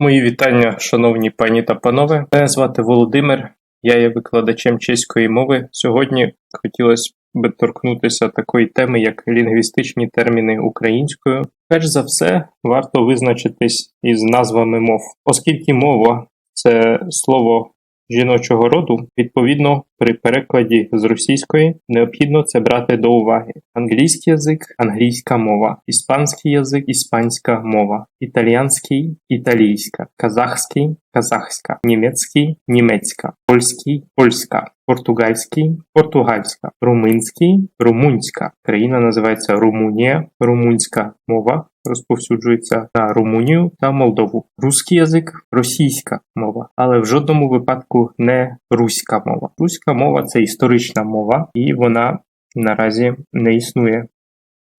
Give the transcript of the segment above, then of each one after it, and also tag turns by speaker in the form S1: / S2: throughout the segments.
S1: Мої вітання, шановні пані та панове. Мене звати Володимир, я є викладачем чеської мови. Сьогодні хотілося б торкнутися такої теми, як лінгвістичні терміни українською. Перш за все, варто визначитись із назвами мов, оскільки мова це слово жіночого роду, відповідно, при перекладі з російської необхідно це брати до уваги. Англійський язик англійська мова, іспанський язик іспанська мова, італіянський італійська, казахський казахська, німецький німецька, польський польська, португальський португальська, румунський румунська. Країна називається Румунія, румунська мова розповсюджується на Румунію та Молдову. Руський язик російська мова, але в жодному випадку не руська мова. Руська мова це історична мова, і вона наразі не існує.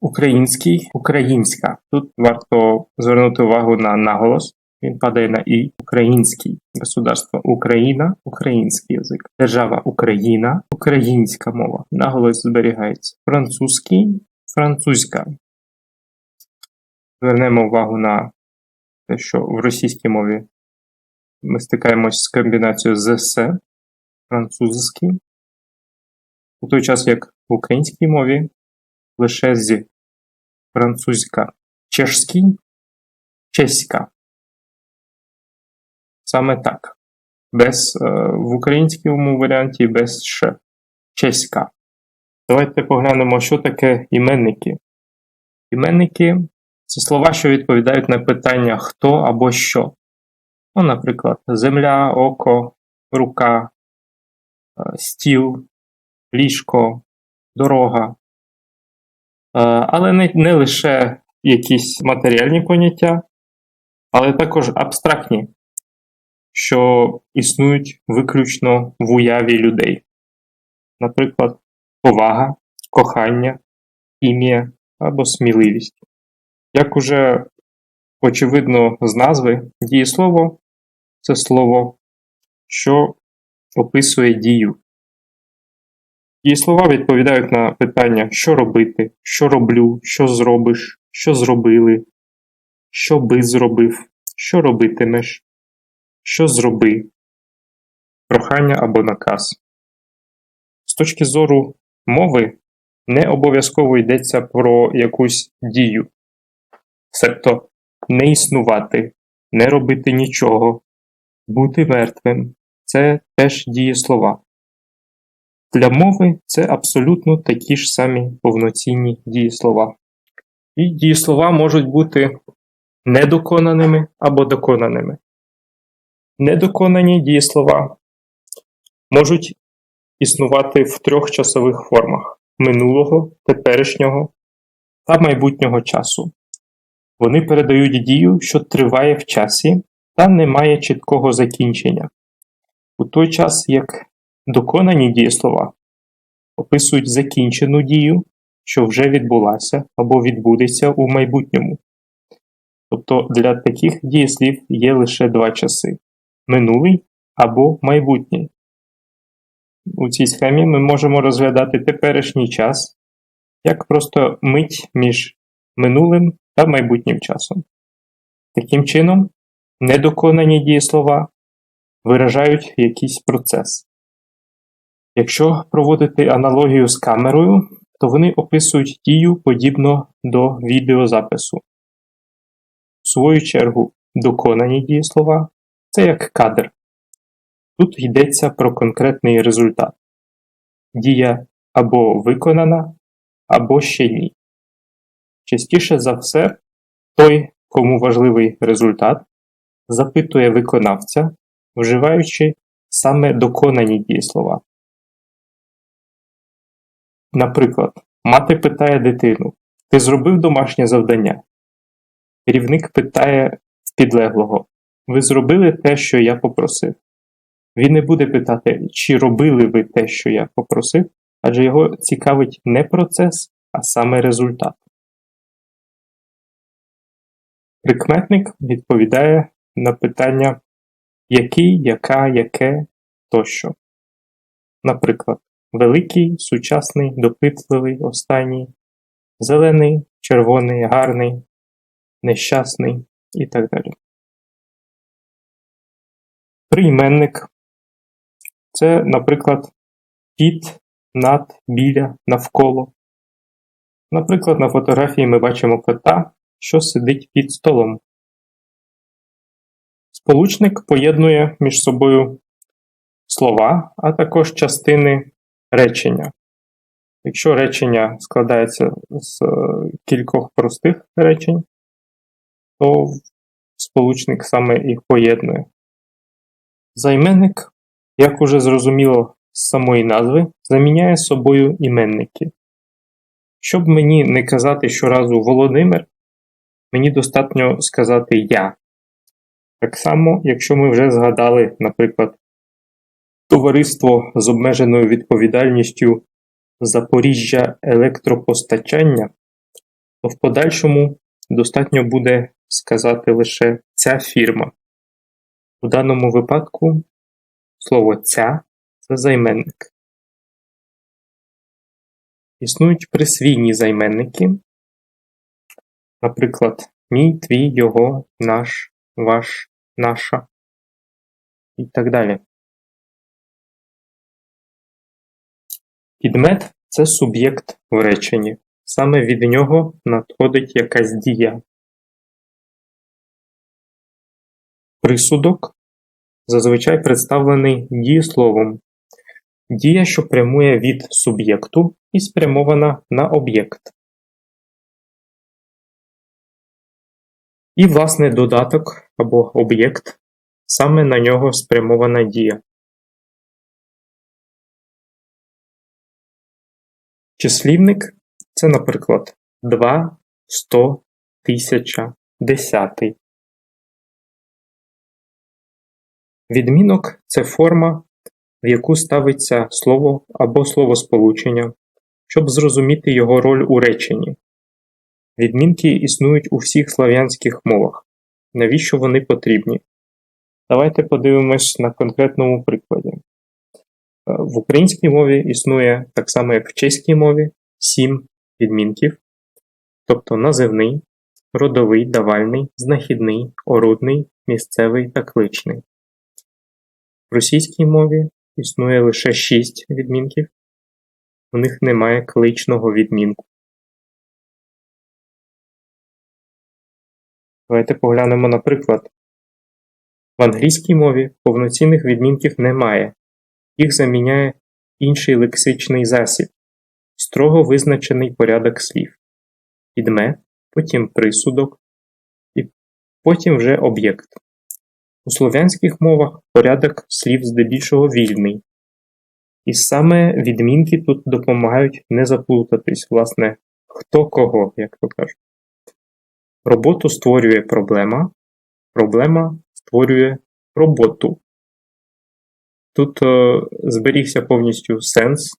S1: Український українська. Тут варто звернути увагу на наголос. Він падає на і український государство Україна, український язик, держава Україна, українська мова. Наголос зберігається. Французький, французька. Звернемо увагу на те, що в російській мові ми стикаємось з комбінацією з «с», французький, у той час як в українській мові лише з французька, чешський, чеська. Саме так. Без, е, В українському варіанті без ш. Чеська. Давайте поглянемо, що таке іменники. Іменники це слова, що відповідають на питання хто або що. Ну, Наприклад, земля, око, рука, е, стіл, ліжко, дорога. Е, але не, не лише якісь матеріальні поняття, але також абстрактні, що існують виключно в уяві людей. Наприклад, повага, кохання, ім'я або сміливість. Як уже очевидно з назви, дієслово це слово, що описує дію. Дієслова відповідають на питання, що робити, що роблю, що зробиш, що зробили, що би зробив, що робитимеш, що зроби, прохання або наказ. З точки зору мови не обов'язково йдеться про якусь дію. Себто не існувати, не робити нічого, бути мертвим це теж дієслова. Для мови це абсолютно такі ж самі повноцінні дієслова. І дієслова можуть бути недоконаними або доконаними. Недоконані дієслова можуть існувати в трьох часових формах минулого, теперішнього та майбутнього часу. Вони передають дію, що триває в часі та не має чіткого закінчення, у той час як доконані дієслова описують закінчену дію, що вже відбулася або відбудеться у майбутньому. Тобто для таких дієслів є лише два часи минулий або майбутній. У цій схемі ми можемо розглядати теперішній час як просто мить між минулим та майбутнім часом. Таким чином, недоконані дієслова виражають якийсь процес. Якщо проводити аналогію з камерою, то вони описують дію подібно до відеозапису. В свою чергу, доконані дієслова це як кадр. Тут йдеться про конкретний результат. Дія або виконана, або ще ні. Частіше за все, той, кому важливий результат, запитує виконавця, вживаючи саме доконані дієслова. Наприклад, мати питає дитину: Ти зробив домашнє завдання? Керівник питає підлеглого: Ви зробили те, що я попросив? Він не буде питати, чи робили ви те, що я попросив, адже його цікавить не процес, а саме результат. Прикметник відповідає на питання який, яка, яке тощо. Наприклад, великий, сучасний, допитливий, останній, зелений, червоний, гарний, нещасний і так далі. Прийменник це, наприклад, під, над, біля, навколо. Наприклад, на фотографії ми бачимо кота, що сидить під столом. Сполучник поєднує між собою слова, а також частини речення. Якщо речення складається з е, кількох простих речень, то сполучник саме їх поєднує. Займенник, як уже зрозуміло з самої назви, заміняє собою іменники. Щоб мені не казати щоразу Володимир, мені достатньо сказати Я. Так само, якщо ми вже згадали, наприклад, товариство з обмеженою відповідальністю Запоріжжя електропостачання, то в подальшому достатньо буде сказати лише ця фірма. У даному випадку слово ця це займенник. Існують присвійні займенники, наприклад, мій, твій, його, наш, ваш, наша і так далі. Підмет це суб'єкт в реченні. Саме від нього надходить якась дія. Присудок зазвичай представлений дієсловом. Дія, що прямує від суб'єкту і спрямована на об'єкт. І, власне, додаток або об'єкт саме на нього спрямована дія. Числівник це, наприклад, 2, 100, 1000, 10. Відмінок це форма, в яку ставиться слово або словосполучення, щоб зрозуміти його роль у реченні. Відмінки існують у всіх слав'янських мовах. Навіщо вони потрібні? Давайте подивимось на конкретному прикладі. Е, в українській мові існує, так само як в чеській мові, сім відмінків, тобто називний, родовий, давальний, знахідний, орудний, місцевий та кличний. В російській мові існує лише шість відмінків, у них немає кличного відмінку. Давайте поглянемо на приклад. В англійській мові повноцінних відмінків немає, їх заміняє інший лексичний засіб, строго визначений порядок слів, підмет, потім присудок і потім вже об'єкт. У слов'янських мовах порядок слів здебільшого вільний, і саме відмінки тут допомагають не заплутатись, власне, хто кого, як то кажуть. Роботу створює проблема, проблема створює роботу. Тут е, зберігся повністю сенс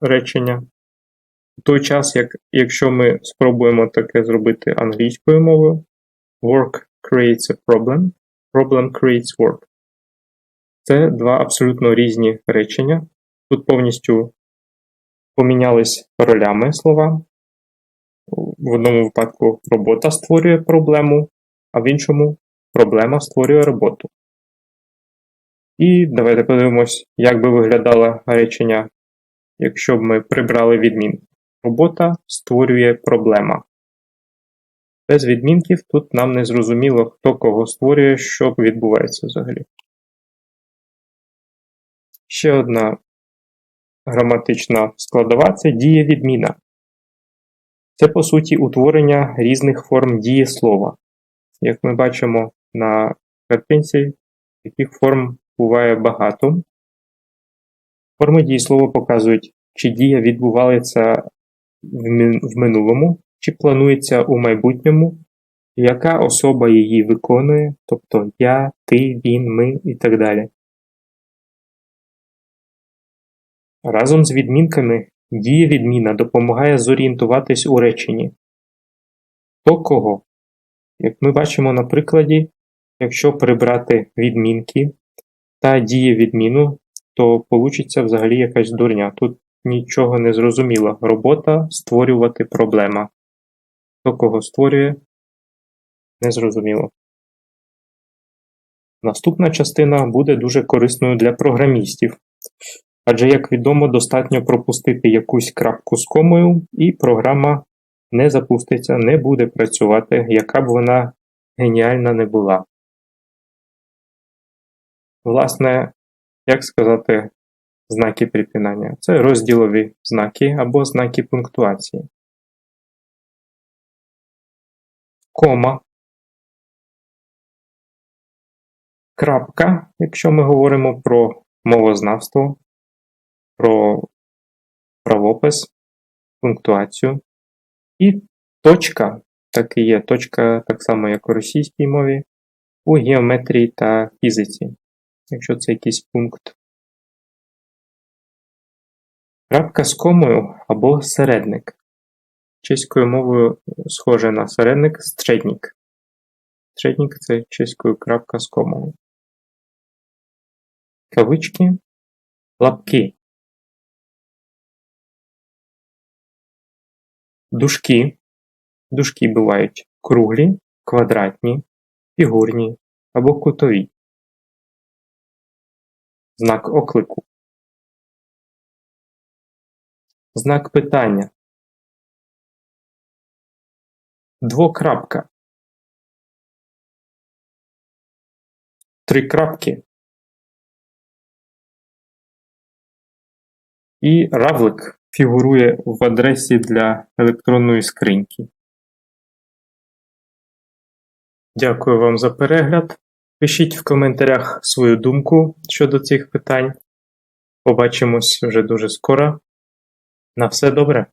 S1: речення. В той час, як якщо ми спробуємо таке зробити англійською мовою, work creates a problem, problem creates work. Це два абсолютно різні речення. Тут повністю помінялись ролями слова. В одному випадку робота створює проблему, а в іншому проблема створює роботу. І давайте подивимось, як би виглядало речення, якщо б ми прибрали відмін. Робота створює проблема. Без відмінків тут нам не зрозуміло, хто кого створює, що відбувається взагалі. Ще одна граматична складова це дієвідміна. Це, по суті, утворення різних форм дієслова. Як ми бачимо на картинці, таких форм буває багато. Форми дієслова показують, чи дія відбувалася в минулому, чи планується у майбутньому, яка особа її виконує, тобто я, ти, він, ми і так далі. Разом з відмінками дієвідміна допомагає зорієнтуватись у реченні. Хто кого? Як ми бачимо на прикладі, якщо прибрати відмінки та дієвідміну, то получиться взагалі якась дурня. Тут нічого не зрозуміло. Робота створювати проблема. Хто кого створює, незрозуміло. Наступна частина буде дуже корисною для програмістів, адже, як відомо, достатньо пропустити якусь крапку з комою, і програма не запуститься, не буде працювати, яка б вона геніальна не була. Власне, як сказати, знаки препинання? Це розділові знаки або знаки пунктуації. Кома. Крапка, якщо ми говоримо про мовознавство, про правопис, пунктуацію. І точка, так і є точка, так само, як у російській мові, у геометрії та фізиці, якщо це якийсь пункт. Крапка з комою або середник. Чеською мовою схоже на середник стředник. Стředник – це чеською крапка з комою. Кавички, лапки. Дужки. Дужки бувають круглі, квадратні, фігурні або кутові. Знак оклику. Знак питання. Двокрапка. Три крапки. І равлик фігурує в адресі для електронної скриньки. Дякую вам за перегляд. Пишіть в коментарях свою думку щодо цих питань. Побачимось вже дуже скоро. На все добре!